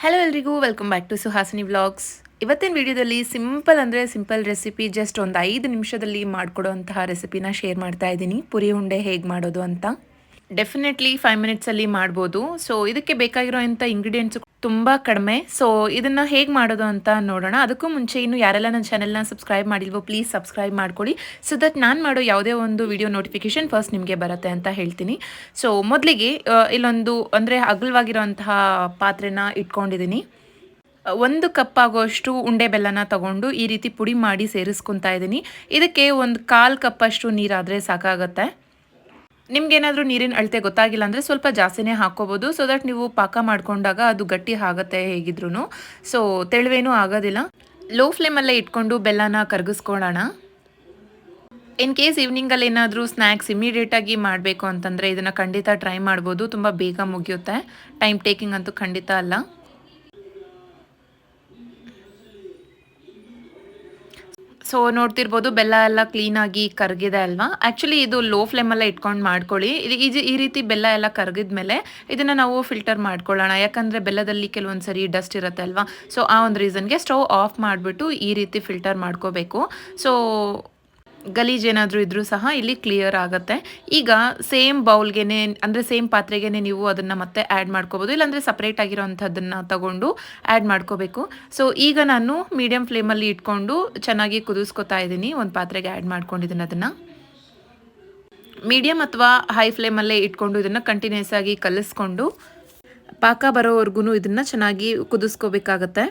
Hello ಎಲ್ರಿಗೂ welcome back to Suhasini vlogs ಇವತ್ತಿನ ವಿಡಿಯೋದಲ್ಲಿ ಸಿಂಪಲ್ ಅಂದರೆ ಸಿಂಪಲ್ ರೆಸಿಪಿ ಜಸ್ಟ್ ಒಂದು ಐದು ನಿಮಿಷದಲ್ಲಿ ಮಾಡಿಕೊಡುವಂತಹ ರೆಸಿಪಿನ ಶೇರ್ ಮಾಡ್ತಾ ಇದ್ದೀನಿ. ಪುರಿ ಉಂಡೆ ಹೇಗೆ ಮಾಡೋದು ಅಂತ. ಡೆಫಿನೆಟ್ಲಿ ಫೈವ್ ಮಿನಿಟ್ಸಲ್ಲಿ ಮಾಡ್ಬೋದು. ಸೊ ಇದಕ್ಕೆ ಬೇಕಾಗಿರೋ ಅಂಥ ಇಂಗ್ರೀಡಿಯೆಂಟ್ಸ್ ತುಂಬ ಕಡಿಮೆ. ಸೊ ಇದನ್ನು ಹೇಗೆ ಮಾಡೋದು ಅಂತ ನೋಡೋಣ. ಅದಕ್ಕೂ ಮುಂಚೆ ಇನ್ನು ಯಾರೆಲ್ಲ ನನ್ನ ಚಾನೆಲ್ನ ಸಬ್ಸ್ಕ್ರೈಬ್ ಮಾಡಿಲ್ವೋ ಪ್ಲೀಸ್ ಸಬ್ಸ್ಕ್ರೈಬ್ ಮಾಡ್ಕೊಳ್ಳಿ. ಸೊ ದಟ್ ನಾನು ಮಾಡೋ ಯಾವುದೇ ಒಂದು ವಿಡಿಯೋ ನೋಟಿಫಿಕೇಶನ್ ಫಸ್ಟ್ ನಿಮಗೆ ಬರುತ್ತೆ ಅಂತ ಹೇಳ್ತೀನಿ. ಸೊ ಮೊದಲಿಗೆ ಇಲ್ಲೊಂದು ಅಂದರೆ ಅಗಲವಾಗಿರೋಂತಹ ಪಾತ್ರೆನ ಇಟ್ಕೊಂಡಿದ್ದೀನಿ ಒಂದು ಕಪ್ ಆಗೋಷ್ಟು ಉಂಡೆ ಬೆಲ್ಲನ ತಗೊಂಡು ಈ ರೀತಿ ಪುಡಿ ಮಾಡಿ ಸೇರಿಸ್ಕೊತಾ ಇದ್ದೀನಿ ಇದಕ್ಕೆ ಒಂದು ಕಾಲು ಕಪ್ಪಷ್ಟು ನೀರಾದರೆ ಸಾಕಾಗತ್ತೆ. ನಿಮ್ಗೇನಾದರೂ ನೀರಿನ ಅಳತೆ ಗೊತ್ತಾಗಿಲ್ಲ ಅಂದರೆ ಸ್ವಲ್ಪ ಜಾಸ್ತಿನೇ ಹಾಕ್ಕೋಬೋದು. ಸೊ ದಟ್ ನೀವು ಪಾಕ ಮಾಡ್ಕೊಂಡಾಗ ಅದು ಗಟ್ಟಿ ಆಗುತ್ತೆ ಹೇಗಿದ್ರು ಸೊ ತೆಳುವೇನೂ ಆಗೋದಿಲ್ಲ. ಲೋ ಫ್ಲೇಮಲ್ಲೇ ಇಟ್ಕೊಂಡು ಬೆಲ್ಲನ ಕರಗಿಸ್ಕೊಳ್ಳೋಣ. ಇನ್ ಕೇಸ್ ಈವ್ನಿಂಗಲ್ಲಿ ಏನಾದರೂ ಸ್ನ್ಯಾಕ್ಸ್ ಇಮಿಡಿಯೇಟಾಗಿ ಮಾಡಬೇಕು ಅಂತಂದರೆ ಇದನ್ನು ಖಂಡಿತ ಟ್ರೈ ಮಾಡ್ಬೋದು. ತುಂಬ ಬೇಗ ಮುಗಿಯುತ್ತೆ. ಟೈಮ್ ಟೇಕಿಂಗ್ ಅಂತೂ ಖಂಡಿತ ಅಲ್ಲ. ಸೊ ನೋಡ್ತಿರ್ಬೋದು, ಬೆಲ್ಲ ಎಲ್ಲ ಕ್ಲೀನಾಗಿ ಕರಗಿದೆ ಅಲ್ವಾ? ಆ್ಯಕ್ಚುಲಿ ಇದು ಲೋ ಫ್ಲೇಮಲ್ಲೇ ಇಟ್ಕೊಂಡು ಮಾಡ್ಕೊಳ್ಳಿ. ಇದು ಈ ರೀತಿ ಬೆಲ್ಲ ಎಲ್ಲ ಕರಗಿದ್ಮೇಲೆ ಇದನ್ನು ನಾವು ಫಿಲ್ಟರ್ ಮಾಡ್ಕೊಳ್ಳೋಣ. ಯಾಕಂದರೆ ಬೆಲ್ಲದಲ್ಲಿ ಕೆಲವೊಂದು ಸರಿ ಡಸ್ಟ್ ಇರುತ್ತೆ ಅಲ್ವಾ? ಸೊ ಆ ಒಂದು ರೀಸನ್ಗೆ ಸ್ಟೌವ್ ಆಫ್ ಮಾಡಿಬಿಟ್ಟು ಈ ರೀತಿ ಫಿಲ್ಟರ್ ಮಾಡ್ಕೋಬೇಕು. ಸೊ ಗಲೀಜ್ ಏನಾದರೂ ಇದ್ರೂ ಸಹ ಇಲ್ಲಿ ಕ್ಲಿಯರ್ ಆಗುತ್ತೆ. ಈಗ ಸೇಮ್ ಬೌಲ್ಗೆ ಅಂದರೆ ಸೇಮ್ ಪಾತ್ರೆಗೆ ನೀವು ಅದನ್ನು ಮತ್ತೆ ಆ್ಯಡ್ ಮಾಡ್ಕೋಬೋದು. ಇಲ್ಲಾಂದರೆ ಸಪ್ರೇಟ್ ಆಗಿರೋವಂಥದ್ದನ್ನು ತಗೊಂಡು ಆ್ಯಡ್ ಮಾಡ್ಕೋಬೇಕು. ಸೊ ಈಗ ನಾನು ಮೀಡಿಯಂ ಫ್ಲೇಮಲ್ಲಿ ಇಟ್ಕೊಂಡು ಚೆನ್ನಾಗಿ ಕುದಿಸ್ಕೊತಾ ಇದ್ದೀನಿ. ಒಂದು ಪಾತ್ರೆಗೆ ಆ್ಯಡ್ ಮಾಡ್ಕೊಂಡಿದ್ದೀನಿ ಅದನ್ನು. ಮೀಡಿಯಮ್ ಅಥವಾ ಹೈ ಫ್ಲೇಮಲ್ಲೇ ಇಟ್ಕೊಂಡು ಇದನ್ನು ಕಂಟಿನ್ಯೂಸ್ ಆಗಿ ಕಲಿಸ್ಕೊಂಡು ಪಾಕ ಬರೋವರೆಗೂ ಇದನ್ನು ಚೆನ್ನಾಗಿ ಕುದಿಸ್ಕೋಬೇಕಾಗತ್ತೆ.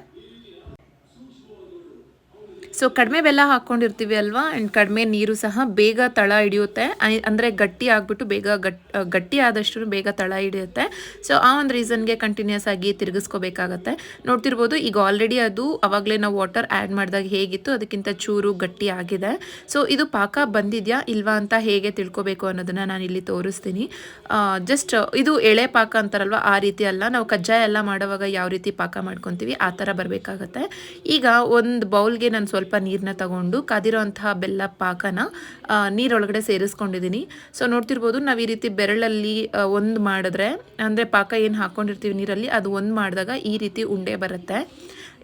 ಸೊ ಕಡಿಮೆ ಬೆಲ್ಲ ಹಾಕ್ಕೊಂಡಿರ್ತೀವಿ ಅಲ್ವಾ? ಆ್ಯಂಡ್ ಕಡಿಮೆ ನೀರು ಸಹ ಬೇಗ ತಳ ಹಿಡಿಯುತ್ತೆ. ಅಂದರೆ ಗಟ್ಟಿ ಆಗಿಬಿಟ್ಟು ಬೇಗ ಗಟ್ ಗಟ್ಟಿ ಆದಷ್ಟು ಬೇಗ ತಳ ಹಿಡಿಯುತ್ತೆ. ಸೊ ಆ ಒಂದು ರೀಸನ್ಗೆ ಕಂಟಿನ್ಯೂಸ್ ಆಗಿ ತಿರುಗಿಸ್ಕೋಬೇಕಾಗತ್ತೆ. ನೋಡ್ತಿರ್ಬೋದು, ಈಗ ಆಲ್ರೆಡಿ ಅದು ಅವಾಗಲೇ ನಾವು ವಾಟರ್ ಆ್ಯಡ್ ಮಾಡಿದಾಗ ಹೇಗಿತ್ತು, ಅದಕ್ಕಿಂತ ಚೂರು ಗಟ್ಟಿ ಆಗಿದೆ. ಸೊ ಇದು ಪಾಕ ಬಂದಿದೆಯಾ ಇಲ್ವಾ ಅಂತ ಹೇಗೆ ತಿಳ್ಕೊಬೇಕು ಅನ್ನೋದನ್ನು ನಾನು ಇಲ್ಲಿ ತೋರಿಸ್ತೀನಿ ಜಸ್ಟ್ ಇದು ಎಳೆ ಪಾಕ ಅಂತಾರಲ್ವ, ಆ ರೀತಿ ಅಲ್ಲ. ನಾವು ಕಜ್ಜಾಯ ಎಲ್ಲ ಮಾಡುವಾಗ ಯಾವ ರೀತಿ ಪಾಕ ಮಾಡ್ಕೊತೀವಿ, ಆ ಥರ ಬರಬೇಕಾಗತ್ತೆ. ಈಗ ಒಂದು ಬೌಲ್ಗೆ ನಾನು ಸ್ವಲ್ಪ ಸ್ವಲ್ಪ ನೀರನ್ನ ತಗೊಂಡು ಕದಿರೋಂತಹ ಬೆಲ್ಲ ಪಾಕನ ನೀರೊಳಗಡೆ ಸೇರಿಸ್ಕೊಂಡಿದ್ದೀನಿ. ಸೊ ನೋಡ್ತಿರ್ಬೋದು ನಾವು ಈ ರೀತಿ ಬೆರಳಲ್ಲಿ ಒಂದು ಮಾಡಿದ್ರೆ, ಅಂದರೆ ಪಾಕ ಏನು ಹಾಕ್ಕೊಂಡಿರ್ತೀವಿ ನೀರಲ್ಲಿ, ಅದು ಒಂದು ಮಾಡಿದಾಗ ಈ ರೀತಿ ಉಂಡೆ ಬರುತ್ತೆ.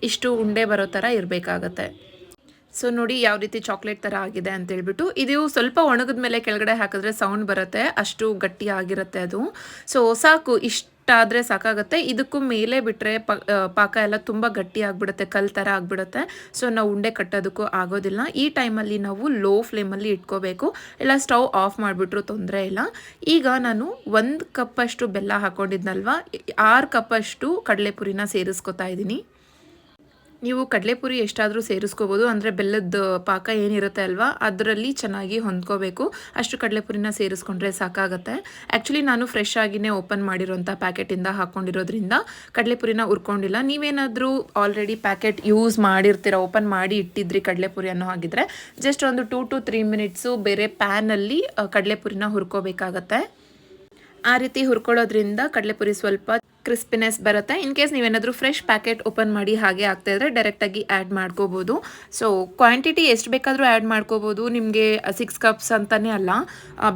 ಇಷ್ಟು ಉಂಡೆ ಬರೋ ಥರ ಇರಬೇಕಾಗತ್ತೆ. ಸೊ ನೋಡಿ ಯಾವ ರೀತಿ ಚಾಕ್ಲೇಟ್ ಥರ ಆಗಿದೆ ಅಂತ ಹೇಳ್ಬಿಟ್ಟು, ಇದು ಸ್ವಲ್ಪ ಒಣಗಿದ ಮೇಲೆ ಕೆಳಗಡೆ ಹಾಕಿದ್ರೆ ಸೌಂಡ್ ಬರುತ್ತೆ, ಅಷ್ಟು ಗಟ್ಟಿ ಆಗಿರುತ್ತೆ ಅದು. ಸೊ ಸಾಕು, ಇಷ್ಟು ಆದರೆ ಸಾಕಾಗುತ್ತೆ. ಇದಕ್ಕೂ ಮೇಲೆ ಬಿಟ್ಟರೆ ಪಾಕ ಎಲ್ಲ ತುಂಬ ಗಟ್ಟಿ ಆಗಿಬಿಡುತ್ತೆ, ಕಲ್ ಥರ ಆಗಿಬಿಡುತ್ತೆ. ಸೊ ನಾವು ಉಂಡೆ ಕಟ್ಟೋದಕ್ಕೂ ಆಗೋದಿಲ್ಲ. ಈ ಟೈಮಲ್ಲಿ ನಾವು ಲೋ ಫ್ಲೇಮಲ್ಲಿ ಇಟ್ಕೋಬೇಕು. ಇಲ್ಲ, ಸ್ಟವ್ ಆಫ್ ಮಾಡಿಬಿಟ್ರು ತೊಂದರೆ ಇಲ್ಲ. ಈಗ ನಾನು ಒಂದು ಕಪ್ಪಷ್ಟು ಬೆಲ್ಲ ಹಾಕ್ಕೊಂಡಿದ್ನಲ್ವ ಆರು ಕಪ್ಪಷ್ಟು ಕಡಲೆಪುರಿನ ಸೇರಿಸ್ಕೊತಾ ಇದ್ದೀನಿ. ನೀವು ಕಡಲೆಪುರಿ ಎಷ್ಟಾದರೂ ಸೇರಿಸ್ಕೋಬೋದು. ಅಂದರೆ ಬೆಲ್ಲದ ಪಾಕ ಏನಿರುತ್ತೆ ಅಲ್ವಾ, ಅದರಲ್ಲಿ ಚೆನ್ನಾಗಿ ಹೊಂದ್ಕೋಬೇಕು. ಅಷ್ಟು ಕಡಲೆಪುರಿನ ಸೇರಿಸ್ಕೊಂಡ್ರೆ ಸಾಕಾಗುತ್ತೆ. ಆ್ಯಕ್ಚುಲಿ ನಾನು ಫ್ರೆಶ್ ಆಗಿನೇ ಓಪನ್ ಮಾಡಿರೋಂಥ ಪ್ಯಾಕೆಟಿಂದ ಹಾಕ್ಕೊಂಡಿರೋದ್ರಿಂದ ಕಡಲೆಪುರಿನ ಉರ್ಕೊಂಡಿಲ್ಲ ನೀವೇನಾದರೂ ಆಲ್ರೆಡಿ ಪ್ಯಾಕೆಟ್ ಯೂಸ್ ಮಾಡಿರ್ತೀರ ಓಪನ್ ಮಾಡಿ ಇಟ್ಟಿದ್ರಿ ಕಡಲೆಪುರಿ ಅನ್ನೋ ಹಾಗಿದ್ರೆ ಜಸ್ಟ್ ಒಂದು ಟೂ ಟು ತ್ರೀ ಮಿನಿಟ್ಸು ಬೇರೆ ಪ್ಯಾನಲ್ಲಿ ಕಡಲೆಪುರಿನ ಹುರ್ಕೋಬೇಕಾಗತ್ತೆ. ಆ ರೀತಿ ಹುರ್ಕೊಳ್ಳೋದ್ರಿಂದ ಕಡಲೆಪುರಿ ಸ್ವಲ್ಪ ಕ್ರಿಸ್ಪಿನೆಸ್ ಬರುತ್ತೆ. ಇನ್ ಕೇಸ್ ನೀವೇನಾದರೂ ಫ್ರೆಶ್ ಪ್ಯಾಕೆಟ್ ಓಪನ್ ಮಾಡಿ ಹಾಗೆ ಆಗ್ತಾ ಇದ್ರೆ ಡೈರೆಕ್ಟಾಗಿ ಆ್ಯಡ್ ಮಾಡ್ಕೋಬೋದು. ಸೊ ಕ್ವಾಂಟಿಟಿ ಎಷ್ಟು ಬೇಕಾದರೂ ಆ್ಯಡ್ ಮಾಡ್ಕೋಬೋದು. ನಿಮಗೆ ಸಿಕ್ಸ್ ಕಪ್ಸ್ ಅಂತಲೇ ಅಲ್ಲ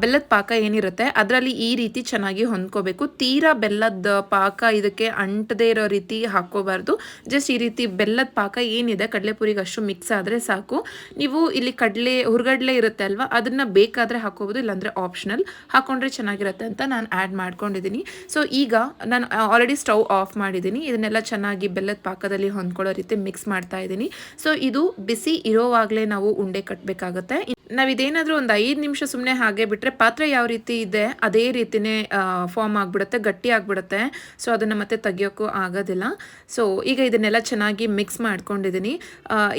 ಬೆಲ್ಲದ ಪಾಕ ಏನಿರುತ್ತೆ, ಅದರಲ್ಲಿ ಈ ರೀತಿ ಚೆನ್ನಾಗಿ ಹೊಂದ್ಕೋಬೇಕು. ತೀರಾ ಬೆಲ್ಲದ ಪಾಕ ಇದಕ್ಕೆ ಅಂಟದೇ ಇರೋ ರೀತಿ ಹಾಕ್ಕೋಬಾರ್ದು. ಜಸ್ಟ್ ಈ ರೀತಿ ಬೆಲ್ಲದ ಪಾಕ ಏನಿದೆ, ಕಡಲೆಪುರಿಗೆ ಅಷ್ಟು ಮಿಕ್ಸ್ ಆದರೆ ಸಾಕು. ನೀವು ಇಲ್ಲಿ ಕಡಲೆ, ಹುರ್ಗಡ್ಲೆ ಇರುತ್ತೆ ಅಲ್ವಾ, ಅದನ್ನು ಬೇಕಾದರೆ ಹಾಕೋಬೋದು ಇಲ್ಲಾಂದರೆ ಆಪ್ಷನಲ್ ಹಾಕ್ಕೊಂಡ್ರೆ ಚೆನ್ನಾಗಿರುತ್ತೆ ಅಂತ ನಾನು ಆ್ಯಡ್ ಮಾಡ್ಕೊಂಡಿದ್ದೀನಿ. ಸೊ ಈಗ ನಾನು ಆಲ್ರೆಡಿ ಸ್ಟವ್ ಆಫ್ ಮಾಡಿದ್ದೀನಿ. ಇದನ್ನೆಲ್ಲ ಚೆನ್ನಾಗಿ ಬೆಲ್ಲದ ಪಾಕದಲ್ಲಿ ಹೊಂದ್ಕೊಳ್ಳೋ ರೀತಿ ಮಿಕ್ಸ್ ಮಾಡ್ತಾ ಇದ್ದೀನಿ. ಸೊ ಇದು ಬಿಸಿ ಇರೋವಾಗಲೇ ನಾವು ಉಂಡೆ ಕಟ್ಟಬೇಕಾಗತ್ತೆ ನಾವು ಇದೇನಾದರೂ ಒಂದು ಐದು ನಿಮಿಷ ಸುಮ್ಮನೆ ಹಾಗೆ ಬಿಟ್ಟರೆ ಪಾತ್ರೆ ಯಾವ ರೀತಿ ಇದೆ, ಅದೇ ರೀತಿಯೇ ಫಾರ್ಮ್ ಆಗಿಬಿಡುತ್ತೆ, ಗಟ್ಟಿ ಆಗಿಬಿಡುತ್ತೆ. ಸೊ ಅದನ್ನು ಮತ್ತೆ ತೆಗಿಯೋಕ್ಕೂ ಆಗೋದಿಲ್ಲ. ಸೊ ಈಗ ಇದನ್ನೆಲ್ಲ ಚೆನ್ನಾಗಿ ಮಿಕ್ಸ್ ಮಾಡ್ಕೊಂಡಿದ್ದೀನಿ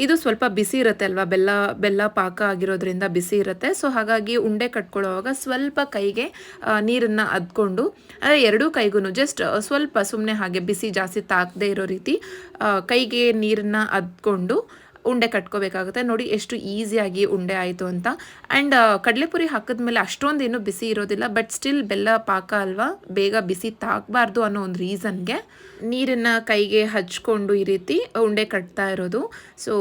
ಇದು ಸ್ವಲ್ಪ ಬಿಸಿ ಇರುತ್ತೆ ಅಲ್ವಾ? ಬೆಲ್ಲ ಬೆಲ್ಲ ಪಾಕ ಆಗಿರೋದ್ರಿಂದ ಬಿಸಿ ಇರುತ್ತೆ. ಸೊ ಹಾಗಾಗಿ ಉಂಡೆ ಕಟ್ಕೊಳ್ಳೋವಾಗ ಸ್ವಲ್ಪ ಕೈಗೆ ನೀರನ್ನು ಅದ್ಕೊಂಡು ಅಂದರೆ ಎರಡೂ ಕೈಗೂ ಜಸ್ಟ್ ಸ್ವಲ್ಪ ಸುಮ್ಮನೆ ಹಾಗೆ ಬಿಸಿ ಜಾಸ್ತಿ ತಾಕದೇ ಇರೋ ರೀತಿ ಕೈಗೆ ನೀರನ್ನು ಅದ್ಕೊಂಡು ಉಂಡೆ ಕಟ್ಕೋಬೇಕಾಗುತ್ತೆ. ನೋಡಿ ಎಷ್ಟು ಈಸಿಯಾಗಿ ಉಂಡೆ ಆಯಿತು ಅಂತ. ಆ್ಯಂಡ್ ಕಡಲೆಪುರಿ ಹಾಕಿದ್ಮೇಲೆ ಅಷ್ಟೊಂದು ಏನು ಬಿಸಿ ಇರೋದಿಲ್ಲ. ಬಟ್ ಸ್ಟಿಲ್ ಬೆಲ್ಲ ಪಾಕ ಅಲ್ವಾ? ಬೇಗ ಬಿಸಿ ತಾಕಬಾರ್ದು ಅನ್ನೋ ಒಂದು ರೀಸನ್ಗೆ ನೀರನ್ನು ಕೈಗೆ ಹಚ್ಕೊಂಡು ಈ ರೀತಿ ಉಂಡೆ ಕಟ್ತಾ ಇರೋದು. ಸೊ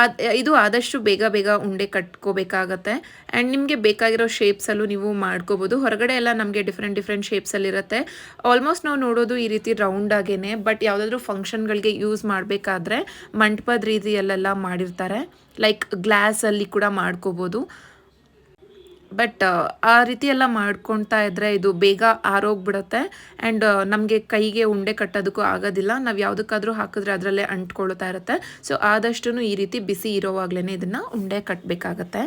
ಅದು, ಇದು ಆದಷ್ಟು ಬೇಗ ಬೇಗ ಉಂಡೆ ಕಟ್ಕೋಬೇಕಾಗತ್ತೆ. ಆ್ಯಂಡ್ ನಿಮಗೆ ಬೇಕಾಗಿರೋ ಶೇಪ್ಸಲ್ಲೂ ನೀವು ಮಾಡ್ಕೋಬೋದು. ಹೊರಗಡೆ ಎಲ್ಲ ನಮಗೆ ಡಿಫ್ರೆಂಟ್ ಡಿಫ್ರೆಂಟ್ ಶೇಪ್ಸಲ್ಲಿರುತ್ತೆ ಆಲ್ಮೋಸ್ಟ್ ನಾವು ನೋಡೋದು ಈ ರೀತಿ ರೌಂಡ್ ಆಗೇನೆ. ಬಟ್ ಯಾವುದಾದ್ರೂ ಫಂಕ್ಷನ್ಗಳಿಗೆ ಯೂಸ್ ಮಾಡಬೇಕಾದ್ರೆ, ಮಂಟಪದ ರೀತಿಯಲ್ಲೆಲ್ಲ ಮಾಡಿರ್ತಾರೆ. ಲೈಕ್ ಗ್ಲಾಸಲ್ಲಿ ಕೂಡ ಮಾಡ್ಕೋಬೋದು. ಬಟ್ ಆ ರೀತಿ ಎಲ್ಲ ಮಾಡ್ಕೊತಾ ಇದ್ದರೆ ಇದು ಬೇಗ ಆರೋಗ್ಬಿಡುತ್ತೆ. ಆ್ಯಂಡ್ ನಮಗೆ ಕೈಗೆ ಉಂಡೆ ಕಟ್ಟೋದಕ್ಕೂ ಆಗೋದಿಲ್ಲ. ನಾವು ಯಾವುದಕ್ಕಾದರೂ ಹಾಕಿದ್ರೆ ಅದರಲ್ಲೇ ಅಂಟ್ಕೊಳ್ತಾ ಇರುತ್ತೆ. ಸೊ ಆದಷ್ಟು ಈ ರೀತಿ ಬಿಸಿ ಇರೋವಾಗಲೇ ಇದನ್ನು ಉಂಡೆ ಕಟ್ಟಬೇಕಾಗತ್ತೆ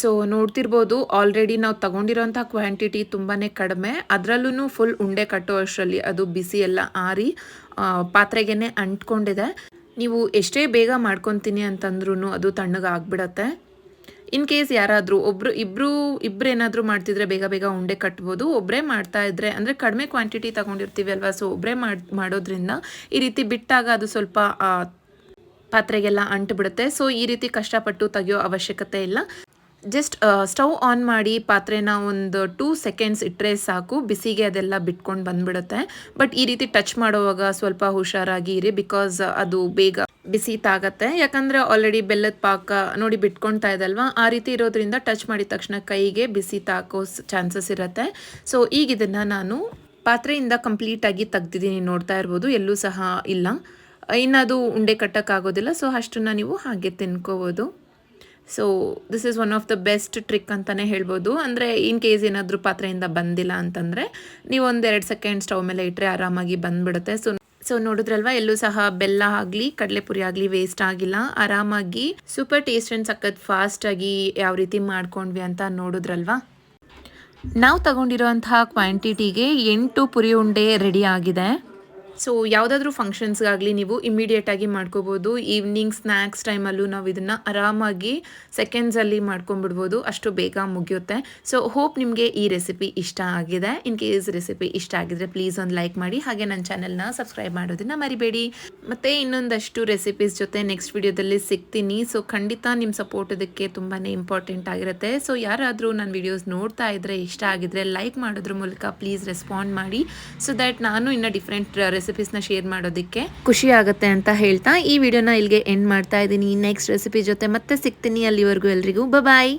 ಸೊ ನೋಡ್ತಿರ್ಬೋದು ಆಲ್ರೆಡಿ ನಾವು ತಗೊಂಡಿರೋಂಥ ಕ್ವಾಂಟಿಟಿ ತುಂಬಾ ಕಡಿಮೆ. ಅದರಲ್ಲೂ ಫುಲ್ ಉಂಡೆ ಕಟ್ಟೋ ಅಷ್ಟರಲ್ಲಿ. ಅದು ಬಿಸಿ ಎಲ್ಲ ಆರಿ ಪಾತ್ರೆಗೇ ಅಂಟ್ಕೊಂಡಿದೆ. ನೀವು ಎಷ್ಟೇ ಬೇಗ ಮಾಡ್ಕೊತೀನಿ ಅಂತಂದ್ರೂ ಅದು ತಣ್ಣಗೆ ಆಗ್ಬಿಡತ್ತೆ. ಇನ್ ಕೇಸ್ ಯಾರಾದರೂ ಒಬ್ರು ಇಬ್ಬರು ಇಬ್ಬರು ಏನಾದರೂ ಮಾಡ್ತಿದ್ರೆ ಬೇಗ ಬೇಗ ಉಂಡೆ ಕಟ್ಬೋದು. ಒಬ್ಬರೇ ಮಾಡ್ತಾ ಇದ್ರೆ, ಅಂದರೆ ಕಡಿಮೆ ಕ್ವಾಂಟಿಟಿ ತಗೊಂಡಿರ್ತೀವಿ ಅಲ್ವಾ? ಸೊ ಒಬ್ಬರೇ ಮಾಡಿ, ಮಾಡೋದ್ರಿಂದ ಈ ರೀತಿ ಬಿಟ್ಟಾಗ ಅದು ಸ್ವಲ್ಪ ಪಾತ್ರೆಗೆಲ್ಲ ಅಂಟು ಬಿಡುತ್ತೆ ಸೊ ಈ ರೀತಿ ಕಷ್ಟಪಟ್ಟು ತೆಗಿಯೋ ಅವಶ್ಯಕತೆ ಇಲ್ಲ. ಜಸ್ಟ್ ಸ್ಟವ್ ಆನ್ ಮಾಡಿ ಪಾತ್ರೆನ ಒಂದು ಟೂ ಸೆಕೆಂಡ್ಸ್ ಇಟ್ಟರೆ ಸಾಕು. ಬಿಸಿಗೆ ಅದೆಲ್ಲ ಬಿಟ್ಕೊಂಡು ಬಂದ್ಬಿಡುತ್ತೆ. ಬಟ್ ಈ ರೀತಿ ಟಚ್ ಮಾಡುವಾಗ ಸ್ವಲ್ಪ ಹುಷಾರಾಗಿ ಇರಿ ಬಿಕಾಸ್ ಅದು ಬೇಗ ಬಿಸಿ ತಾಗತ್ತೆ. ಯಾಕಂದರೆ ಆಲ್ರೆಡಿ ಬೆಲ್ಲದ ಪಾಕ ನೋಡಿ ಬಿಟ್ಕೊಳ್ತಾ ಇದಲ್ವಾ? ಆ ರೀತಿ ಇರೋದ್ರಿಂದ ಟಚ್ ಮಾಡಿದ ತಕ್ಷಣ ಕೈಗೆ ಬಿಸಿ ತಾಕೋ ಚಾನ್ಸಸ್ ಇರುತ್ತೆ. ಸೊ ಈಗ ಇದನ್ನು ನಾನು ಪಾತ್ರೆಯಿಂದ ಕಂಪ್ಲೀಟಾಗಿ ತೆಗ್ದಿದ್ದೀನಿ. ನೋಡ್ತಾ ಇರ್ಬೋದು. ಎಲ್ಲೂ ಸಹ ಇಲ್ಲ. ಇನ್ನದು ಉಂಡೆ ಕಟ್ಟೋಕ್ಕಾಗೋದಿಲ್ಲ. ಸೊ ಅಷ್ಟನ್ನು ನೀವು ಹಾಗೆ ತಿನ್ಕೋಬೋದು. So this is one of the best trick ಅಂತಲೇ ಹೇಳ್ಬೋದು. ಅಂದರೆ ಇನ್ ಕೇಸ್ ಏನಾದರೂ ಪಾತ್ರೆಯಿಂದ ಬಂದಿಲ್ಲ ಅಂತಂದರೆ, ನೀವು ಒಂದು ಎರಡು ಸೆಕೆಂಡ್ ಸ್ಟವ್ ಮೇಲೆ ಇಟ್ಟರೆ ಆರಾಮಾಗಿ ಬಂದುಬಿಡುತ್ತೆ. ಸೊ ಸೊ ನೋಡಿದ್ರಲ್ವ, ಎಲ್ಲೂ ಸಹ ಬೆಲ್ಲ ಆಗಲಿ, ಕಡಲೆಪುರಿ ಆಗಲಿ ವೇಸ್ಟ್ ಆಗಿಲ್ಲ. ಆರಾಮಾಗಿ ಸೂಪರ್ ಟೇಸ್ಟ್ ಆ್ಯಂಡ್ ಸಖತ್ ಫಾಸ್ಟಾಗಿ ಯಾವ ರೀತಿ ಮಾಡ್ಕೊಂಡ್ವಿ ಅಂತ ನೋಡಿದ್ರಲ್ವಾ? ನಾವು ತಗೊಂಡಿರೋಂತಹ ಕ್ವಾಂಟಿಟಿಗೆ ಎಂಟು ಪುರಿ ಉಂಡೆ ರೆಡಿ ಆಗಿದೆ. ಸೊ ಯಾವುದಾದ್ರೂ ಫಂಕ್ಷನ್ಸ್ಗಾಗಲಿ ನೀವು ಇಮ್ಮಿಡಿಯೇಟಾಗಿ ಮಾಡ್ಕೋಬೋದು. ಈವ್ನಿಂಗ್ ಸ್ನ್ಯಾಕ್ಸ್ ಟೈಮಲ್ಲೂ ನಾವು ಇದನ್ನು ಆರಾಮಾಗಿ ಸೆಕೆಂಡ್ಸಲ್ಲಿ ಮಾಡ್ಕೊಂಬಿಡ್ಬೋದು ಅಷ್ಟು ಬೇಗ ಮುಗಿಯುತ್ತೆ. ಸೊ ಹೋಪ್ ನಿಮಗೆ ಈ ರೆಸಿಪಿ ಇಷ್ಟ ಆಗಿದೆ. ಇನ್ ಕೇಸ್ ರೆಸಿಪಿ ಇಷ್ಟ ಆಗಿದ್ರೆ ಪ್ಲೀಸ್ ಒಂದು ಲೈಕ್ ಮಾಡಿ. ಹಾಗೆ ನನ್ನ ಚಾನಲ್ನ ಸಬ್ಸ್ಕ್ರೈಬ್ ಮಾಡೋದನ್ನು ಮರಿಬೇಡಿ. ಮತ್ತು ಇನ್ನೊಂದಷ್ಟು ರೆಸಿಪೀಸ್ ಜೊತೆ ನೆಕ್ಸ್ಟ್ ವಿಡಿಯೋದಲ್ಲಿ ಸಿಗ್ತೀನಿ. ಸೊ ಖಂಡಿತ ನಿಮ್ಮ ಸಪೋರ್ಟ್ ಇದಕ್ಕೆ ತುಂಬಾ ಇಂಪಾರ್ಟೆಂಟ್ ಆಗಿರುತ್ತೆ. ಸೊ ಯಾರಾದರೂ ನನ್ನ ವಿಡಿಯೋಸ್ ನೋಡ್ತಾ ಇದ್ದರೆ ಇಷ್ಟ ಆಗಿದ್ರೆ ಲೈಕ್ ಮಾಡೋದ್ರ ಮೂಲಕ ಪ್ಲೀಸ್ ರೆಸ್ಪಾಂಡ್ ಮಾಡಿ. ಸೊ ದ್ಯಾಟ್ ನಾನು ಇನ್ನು ಡಿಫ್ರೆಂಟ್ ರೆಸಿಪೀಸ್ನ ಶೇರ್ ಮಾಡೋದಕ್ಕೆ. ಖುಷಿ ಆಗುತ್ತೆ ಅಂತ ಹೇಳ್ತಾ ಈ ವಿಡಿಯೋನ ಇಲ್ಲಿಗೆ ಎಂಡ್ ಮಾಡ್ತಾ ಇದ್ದೀನಿ. ನೆಕ್ಸ್ಟ್ ರೆಸಿಪಿ ಜೊತೆ ಮತ್ತೆ ಸಿಗ್ತೀನಿ. ಅಲ್ಲಿವರೆಗೂ ಎಲ್ರಿಗೂ. ಬಾಯ್